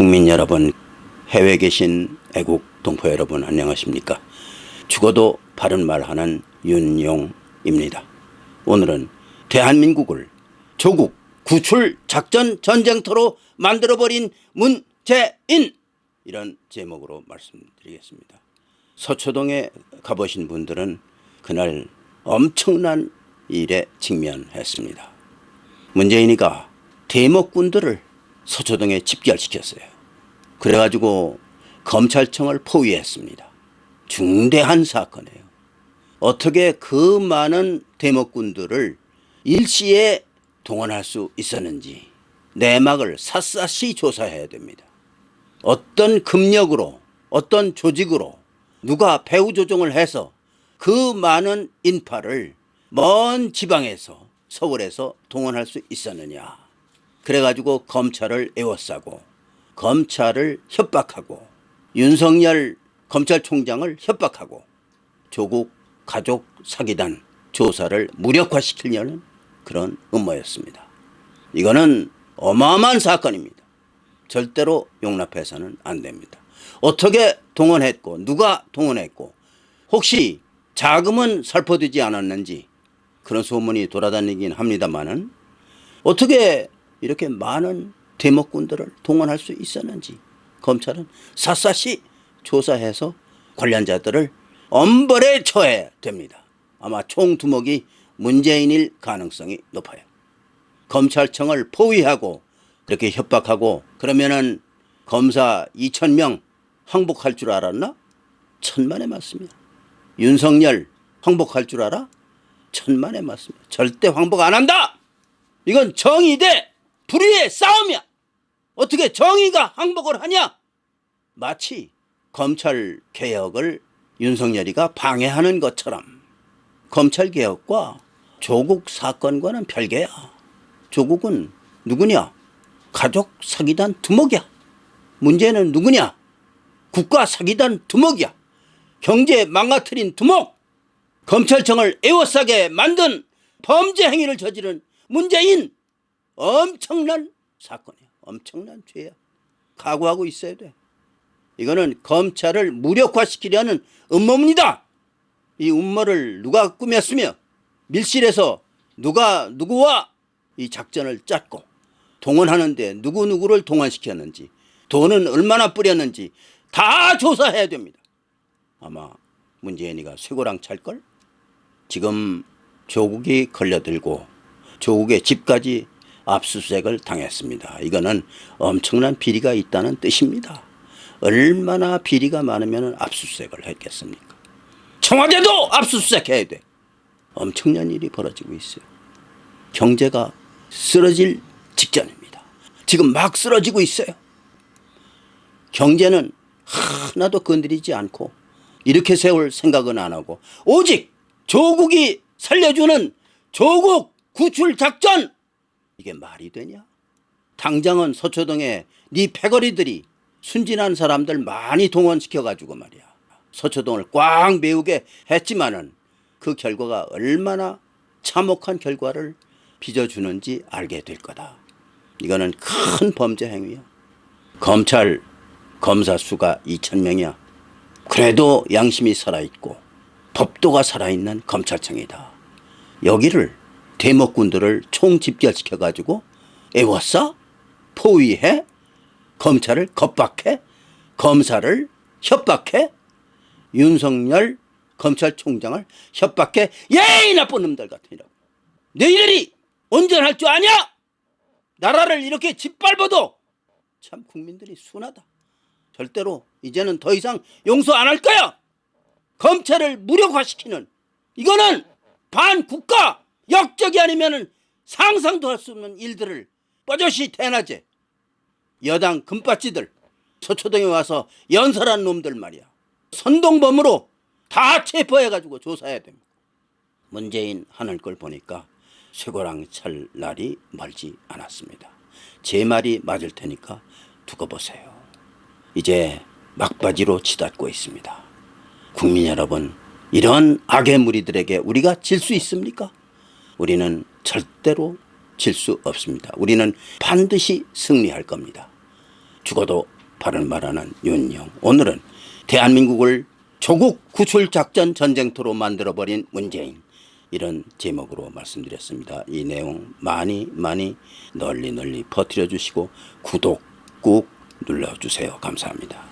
국민 여러분, 해외 계신 애국 동포 여러분 안녕하십니까? 죽어도 바른 말하는 윤용입니다. 오늘은 대한민국을 조국 구출 작전 전쟁터로 만들어버린 문재인 이런 제목으로 말씀드리겠습니다. 서초동에 가보신 분들은 그날 엄청난 일에 직면했습니다. 문재인이가 대목군들을 서초동에 집결시켰어요. 그래가지고 검찰청을 포위했습니다. 중대한 사건이에요. 어떻게 그 많은 대목군들을 일시에 동원할 수 있었는지 내막을 샅샅이 조사해야 됩니다. 어떤 금력으로 어떤 조직으로 누가 배후 조종을 해서 그 많은 인파를 먼 지방에서 서울에서 동원할 수 있었느냐. 그래가지고 검찰을 에워싸고 검찰을 협박하고 윤석열 검찰총장을 협박하고 조국 가족 사기단 조사를 무력화시키려는 그런 음모였습니다. 이거는 어마어마한 사건입니다. 절대로 용납해서는 안 됩니다. 어떻게 동원했고 누가 동원했고 혹시 자금은 살포되지 않았는지 그런 소문이 돌아다니긴 합니다만은 어떻게 이렇게 많은 대목군들을 동원할 수 있었는지 검찰은 샅샅이 조사해서 관련자들을 엄벌에 처해야 됩니다. 아마 총 두목이 문재인일 가능성이 높아요. 검찰청을 포위하고 그렇게 협박하고 그러면은 검사 2천 명 항복할 줄 알았나? 천만에 맞습니다. 윤석열 항복할 줄 알아? 천만에 맞습니다. 절대 항복 안 한다. 이건 정의 대 불의의 싸움이야. 어떻게 정의가 항복을 하냐? 마치 검찰 개혁을 윤석열이가 방해하는 것처럼 검찰 개혁과 조국 사건과는 별개야. 조국은 누구냐? 가족 사기단 두목이야. 문제는 누구냐? 국가 사기단 두목이야. 경제 망가뜨린 두목. 검찰청을 에워싸게 만든 범죄 행위를 저지른 문재인. 엄청난 사건이야. 엄청난 죄야. 각오하고 있어야 돼. 이거는 검찰을 무력화시키려는 음모입니다. 이 음모를 누가 꾸몄으며 밀실에서 누가 누구와 이 작전을 짰고 동원하는데 누구누구를 동원시켰는지 돈은 얼마나 뿌렸는지 다 조사해야 됩니다. 아마 문재인이가 쇠고랑 찰걸? 지금 조국이 걸려들고 조국의 집까지 압수수색을 당했습니다. 이거는 엄청난 비리가 있다는 뜻입니다. 얼마나 비리가 많으면 압수수색을 했겠습니까? 청와대도 압수수색해야 돼. 엄청난 일이 벌어지고 있어요. 경제가 쓰러질 직전입니다. 지금 막 쓰러지고 있어요. 경제는 하나도 건드리지 않고 이렇게 세울 생각은 안 하고 오직 조국이 살려주는 조국 구출 작전 이게 말이 되냐? 당장은 서초동에 네 패거리들이 순진한 사람들 많이 동원시켜 가지고 말이야. 서초동을 꽉 메우게 했지만은 그 결과가 얼마나 참혹한 결과를 빚어주는지 알게 될 거다. 이거는 큰 범죄 행위야. 검찰 검사 수가 2천 명이야. 그래도 양심이 살아있고 법도가 살아있는 검찰청이다. 여기를 대목군들을 총집결시켜 가지고 애워싸 포위해 검찰을 겁박해 검사를 협박해 윤석열 검찰총장을 협박해 예이 나쁜 놈들 같으니라고 너희들이 온전할 줄 아냐? 나라를 이렇게 짓밟아도 참 국민들이 순하다. 절대로 이제는 더 이상 용서 안 할 거야. 검찰을 무력화시키는 이거는 반국가 역적이 아니면은 상상도 할 수 없는 일들을 뻐젓이 대낮에 여당 금바지들 서초동에 와서 연설한 놈들 말이야. 선동범으로 다 체포해가지고 조사해야 됩니다. 문재인 하는 걸 보니까 쇠고랑 찰 날이 멀지 않았습니다. 제 말이 맞을 테니까 두고 보세요. 이제 막바지로 치닫고 있습니다. 국민 여러분, 이런 악의 무리들에게 우리가 질 수 있습니까? 우리는 절대로 질 수 없습니다. 우리는 반드시 승리할 겁니다. 죽어도 바른 말하는 윤영. 오늘은 대한민국을 조국 구출 작전 전쟁터로 만들어버린 문재인. 이런 제목으로 말씀드렸습니다. 이 내용 많이 많이 널리 널리 퍼뜨려 주시고 구독 꾹 눌러주세요. 감사합니다.